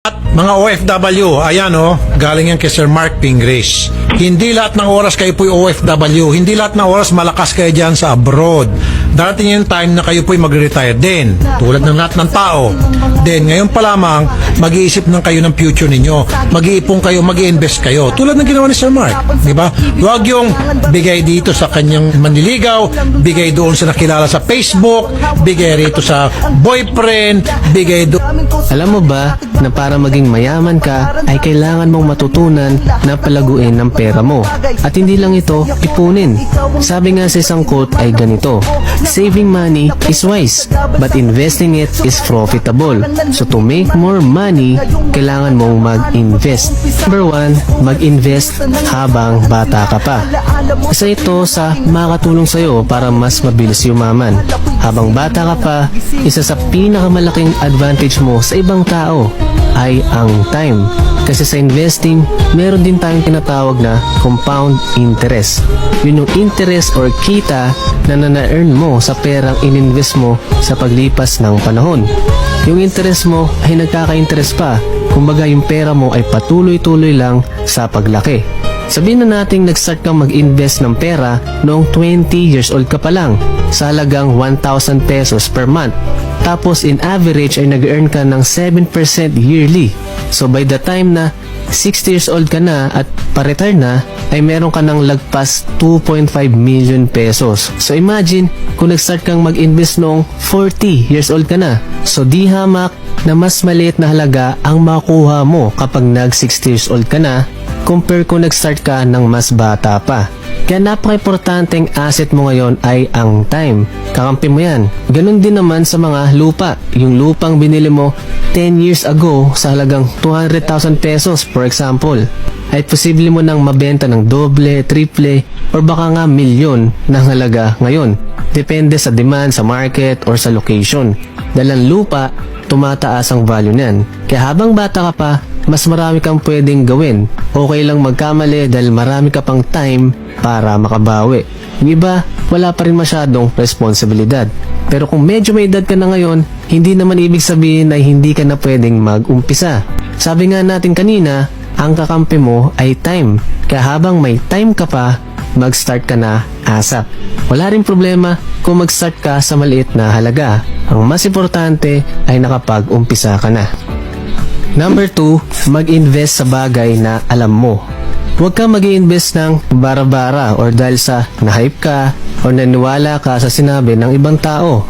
At mga OFW, ayan o, galing yan kay Sir Mark Pingris. Hindi lahat ng oras kayo po'y OFW. Hindi lahat ng oras malakas kayo dyan sa abroad. Darating yung time na kayo po'y magre-retire din. Tulad ng lahat ng tao. Then, ngayon pa lamang, mag-iisip ng kayo ng future ninyo. Mag-iipon kayo, mag invest kayo. Tulad ng ginawa ni Sir Mark. Di ba? Huwag yung bigay dito sa kanyang manliligaw, bigay doon sa nakilala sa Facebook, bigay rito sa boyfriend, bigay doon Alam mo ba na para maging mayaman ka ay kailangan mong matutunan na palaguin ng pera mo. At hindi lang ito, ipunin. Sabi nga sa isang quote ay ganito, Saving money is wise, but investing it is profitable. So to make more money, kailangan mong mag-invest. Number one, mag-invest habang bata ka pa. Isa ito sa makatulong sa'yo para mas mabilis yumaman. Habang bata ka pa, isa sa pinakamalaking advantage mo sa ibang tao ay ang time. Kasi sa investing, meron din tayong tinatawag na compound interest. Yun yung interest or kita na na-earn mo sa perang ininvest mo sa paglipas ng panahon. Yung interest mo ay nagkaka-interest pa. Kumbaga yung pera mo ay patuloy-tuloy lang sa paglaki. Sabihin na nating nag-start kang mag-invest ng pera noong 20 years old ka pa lang sa halagang 1,000 pesos per month. Tapos in average ay nag-earn ka ng 7% yearly. So by the time na 60 years old ka na at pa-retire na, ay meron ka ng lagpas 2.5 million pesos. So imagine kung nag-start kang mag-invest noong 40 years old ka na. So di hamak na mas maliit na halaga ang makuha mo kapag nag 60 years old ka na compare kung nag-start ka ng mas bata pa. Kaya napaka-importanteng asset mo ngayon ay ang time. Kakampi mo yan. Ganon din naman sa mga lupa. Yung lupang binili mo 10 years ago sa halagang 200,000 pesos for example ay posible mo nang mabenta ng doble, triple, or baka nga milyon ng halaga ngayon. Depende sa demand sa market or sa location. Dahil ang lupa, tumataas ang value niyan. Kaya habang bata ka pa, mas marami kang pwedeng gawin. Okay lang magkamali dahil marami ka pang time para makabawi. Yung iba, wala pa rin masyadong responsibilidad. Pero kung medyo may edad ka na ngayon, hindi naman ibig sabihin na hindi ka na pwedeng mag-umpisa. Sabi nga natin kanina, ang kakampi mo ay time. Kaya habang may time ka pa, mag-start ka na ASAP. Wala rin problema kung mag-start ka sa maliit na halaga. Ang mas importante ay nakapag-umpisa ka na. Number 2, mag-invest sa bagay na alam mo. Huwag kang mag invest ng bara-bara or dahil sa na-hype ka o naniwala ka sa sinabi ng ibang tao.